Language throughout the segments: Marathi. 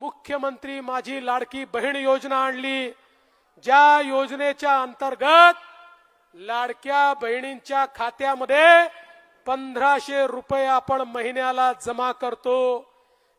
मुख्यमंत्री माझी लाडकी बहीण योजना आणली. ज्या योजनेच्या अंतर्गत लाडक्या बहिणींच्या खात्यामध्ये पंधराशे रुपये आपण महिन्याला जमा करतो.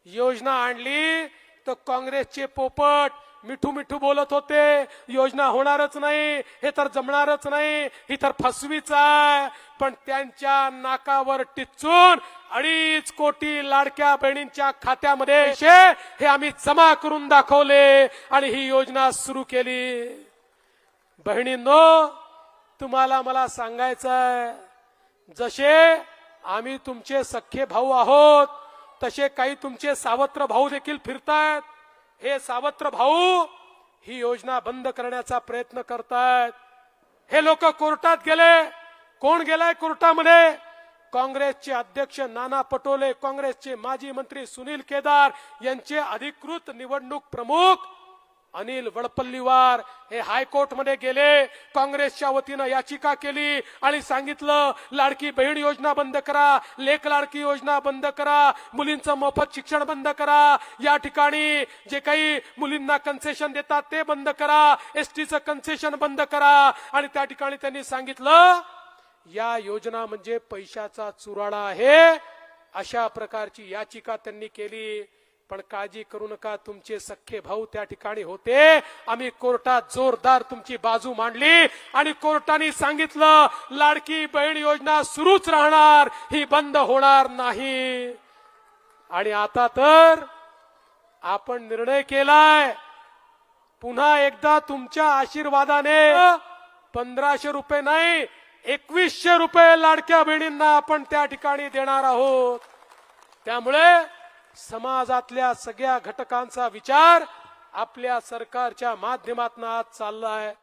योजना आणली. तर काँग्रेसचे पोपट मिठू मिठू बोलत होते योजना होणारच नाही हे तर जमणारच नाही ही तर फसवीच आहे. पण त्यांच्या नाकावर टिचून अडीच कोटी लाडक्या बहिणींच्या खात्यामध्ये हे आम्ही जमा करून दाखवले आणि ही योजना सुरू केली. बहिणींनो तुम्हाला मला सांगायचं आहे जसे आम्ही तुमचे सख्खे भाऊ आहोत तसे काही तुमचे सावत्र भाऊ देखील फिरतायत. हे सावत्र भाऊ ही योजना बंद करण्याचा प्रयत्न करतायत. हे लोक कोर्टात गेले. कोण गेलाय कोर्टामध्ये? काँग्रेसचे अध्यक्ष नाना पटोले काँग्रेसचे माजी मंत्री सुनील केदार यांचे अधिकृत निवडणूक प्रमुख अनिल वडपल्लीवार हे हायकोर्टमध्ये गेले. काँग्रेसच्या वतीनं याचिका केली आणि सांगितलं लाडकी बहीण योजना बंद करा लेख लाडकी योजना बंद करा मुलींचं मोफत शिक्षण बंद करा. या ठिकाणी जे काही मुलींना कन्सेशन देतात ते बंद करा एसटीचं कन्सेशन बंद करा. आणि त्या ठिकाणी त्यांनी सांगितलं या योजना म्हणजे पैशाचा चुराडा आहे. अशा प्रकारची याचिका त्यांनी केली. पण काळजी करू नका तुमचे सख्खे भाऊ त्या ठिकाणी होते. आम्ही कोर्टात जोरदार तुमची बाजू मांडली आणि कोर्टाने सांगितलं लाडकी बहीण योजना सुरूच राहणार ही बंद होणार नाही. आणि आता तर आपण निर्णय केलाय. पुन्हा एकदा तुमच्या आशीर्वादाने पंधराशे रुपये नाही एकवीसशे रुपये लाडक्या बहिणींना आपण त्या ठिकाणी देणार आहोत. त्यामुळे समाजातल्या सगळ्या घटकांचा विचार आपल्या सरकारच्या माध्यमातून आज चाललाय